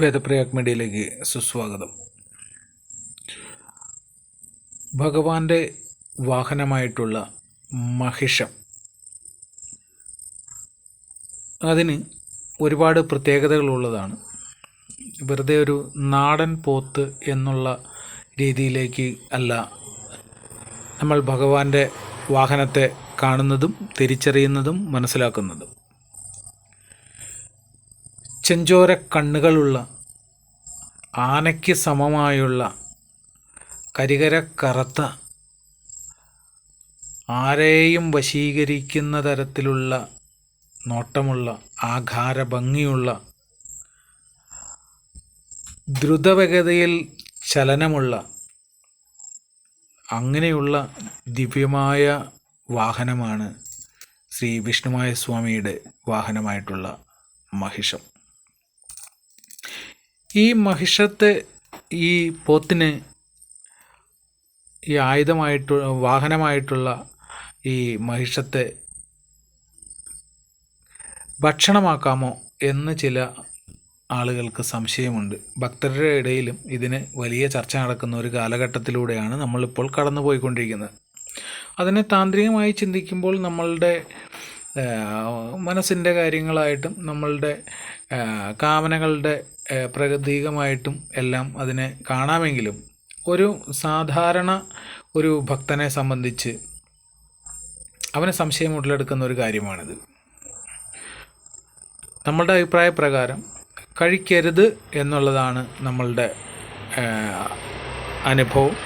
വേദപ്രയാഗ് മീഡിയയിലേക്ക് സുസ്വാഗതം. ഭഗവാന്റെ വാഹനമായിട്ടുള്ള മഹിഷം. അതിന് ഒരുപാട് പ്രത്യേകതകളുള്ളതാണ്. വെറുതെ ഒരു നാടൻ പോത്ത് എന്നുള്ള രീതിയിലേക്ക് അല്ല നമ്മൾ ഭഗവാന്റെ വാഹനത്തെ കാണുന്നതും തിരിച്ചറിയുന്നതും മനസ്സിലാക്കുന്നതും. ചെഞ്ചോര കണ്ണുകളുള്ള ആനയ്ക്ക് സമമായുള്ള കരികര കറുത്ത ആരെയും വശീകരിക്കുന്ന തരത്തിലുള്ള നോട്ടമുള്ള ആഘാര ഭംഗിയുള്ള ദ്രുതവേഗതയിൽ ചലനമുള്ള അങ്ങനെയുള്ള ദിവ്യമായ വാഹനമാണ് ശ്രീ വിഷ്ണുമായ സ്വാമിയുടെ വാഹനമായിട്ടുള്ള മഹിഷം. ഈ മഹിഷത്തെ ഈ പോത്തിന് ഈ ആയുധമായിട്ട് വാഹനമായിട്ടുള്ള ഈ മഹിഷത്തെ ഭക്ഷണമാക്കാമോ എന്ന് ചില ആളുകൾക്ക് സംശയമുണ്ട്. ഭക്തരുടെ ഇടയിലും ഇതിന് വലിയ ചർച്ച നടക്കുന്ന ഒരു കാലഘട്ടത്തിലൂടെയാണ് നമ്മളിപ്പോൾ കടന്നുപോയിക്കൊണ്ടിരിക്കുന്നത്. അതിനെ താന്ത്രികമായി ചിന്തിക്കുമ്പോൾ നമ്മളുടെ മനസ്സിന്റെ കാര്യങ്ങളായിട്ടും നമ്മളുടെ കാമനകളുടെ പ്രതീകമായിട്ടും എല്ലാം അതിനെ കാണാമെങ്കിലും ഒരു സാധാരണ ഒരു ഭക്തനെ സംബന്ധിച്ച് അവനെ സംശയം ഉടലെടുക്കുന്ന ഒരു കാര്യമാണിത്. നമ്മളുടെ അഭിപ്രായ പ്രകാരം കഴിക്കരുത് എന്നുള്ളതാണ് നമ്മളുടെ അനുഭവം.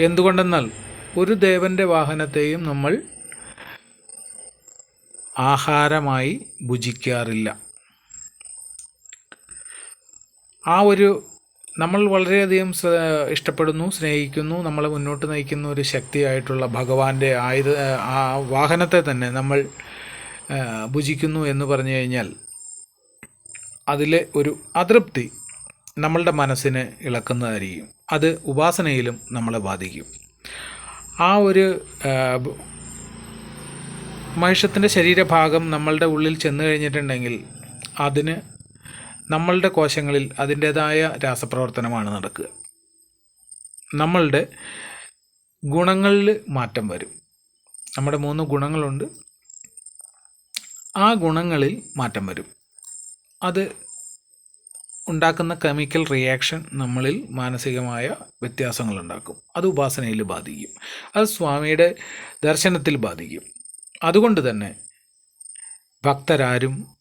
എന്തുകൊണ്ടെന്നാൽ ഒരു ദേവന്റെ വാഹനത്തെയും നമ്മൾ ആഹാരമായി ഭുജിക്കാറില്ല. ആ ഒരു നമ്മൾ വളരെയധികം ഇഷ്ടപ്പെടുന്നു സ്നേഹിക്കുന്നു നമ്മളെ മുന്നോട്ട് നയിക്കുന്ന ഒരു ശക്തിയായിട്ടുള്ള ഭഗവാന്റെ ആയുധ ആ വാഹനത്തെ തന്നെ നമ്മൾ ഭുജിക്കുന്നു എന്ന് പറഞ്ഞു കഴിഞ്ഞാൽ അതിലെ ഒരു അതൃപ്തി നമ്മളുടെ മനസ്സിനെ ഇളക്കുന്നതായിരിക്കും. അത് ഉപാസനയിലും നമ്മളെ ബാധിക്കും. ആ ഒരു മഹിഷത്തിന്റെ ശരീരഭാഗം നമ്മളുടെ ഉള്ളിൽ ചെന്ന് കഴിഞ്ഞിട്ടുണ്ടെങ്കിൽ അതിന് നമ്മളുടെ കോശങ്ങളിൽ അതിന്റേതായ രാസപ്രവർത്തനമാണ് നടക്കുക. നമ്മളുടെ ഗുണങ്ങളിൽ മാറ്റം വരും. നമ്മുടെ മൂന്ന് ഗുണങ്ങളുണ്ട്. ആ ഗുണങ്ങളിൽ മാറ്റം വരും. അത് ഉണ്ടാക്കുന്ന കെമിക്കൽ റിയാക്ഷൻ നമ്മളിൽ മാനസികമായ വ്യത്യാസങ്ങളുണ്ടാക്കും. അത് ഉപാസനയിൽ ബാധിക്കും. അത് സ്വാമിയുടെ ദർശനത്തിൽ ബാധിക്കും. അതുകൊണ്ട് തന്നെ ഭക്തരാരും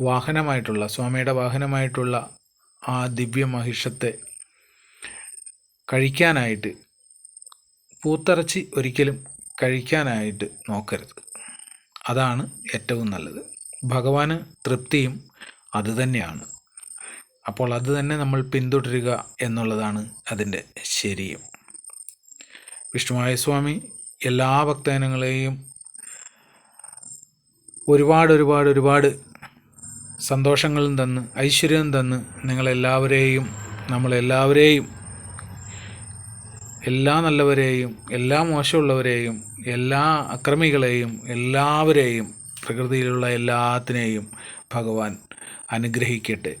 വാഹനമായിട്ടുള്ള സ്വാമിയുടെ വാഹനമായിട്ടുള്ള ആ ദിവ്യ മഹിഷത്തെ കഴിക്കാനായിട്ട് പൂത്തറച്ചി ഒരിക്കലും കഴിക്കാനായിട്ട് നോക്കരുത്. അതാണ് ഏറ്റവും നല്ലത്. ഭഗവാന് തൃപ്തിയും അതുതന്നെയാണ് അപ്പോൾ അത് തന്നെ നമ്മൾ പിന്തുടരുക എന്നുള്ളതാണ് അതിന്റെ ശരിയും. വിഷ്ണുമായ സ്വാമി എല്ലാ ഭക്തജനങ്ങളെയും ഒരുപാട് ഒരുപാട് ഒരുപാട് സന്തോഷങ്ങളും തന്ന് ഐശ്വര്യം തന്ന് നിങ്ങളെല്ലാവരെയും നമ്മളെല്ലാവരെയും എല്ലാ നല്ലവരെയും എല്ലാ മോശമുള്ളവരെയും എല്ലാ അക്രമികളെയും എല്ലാവരെയും പ്രകൃതിയിലുള്ള എല്ലാത്തിനെയും ഭഗവാൻ അനുഗ്രഹിക്കട്ടെ.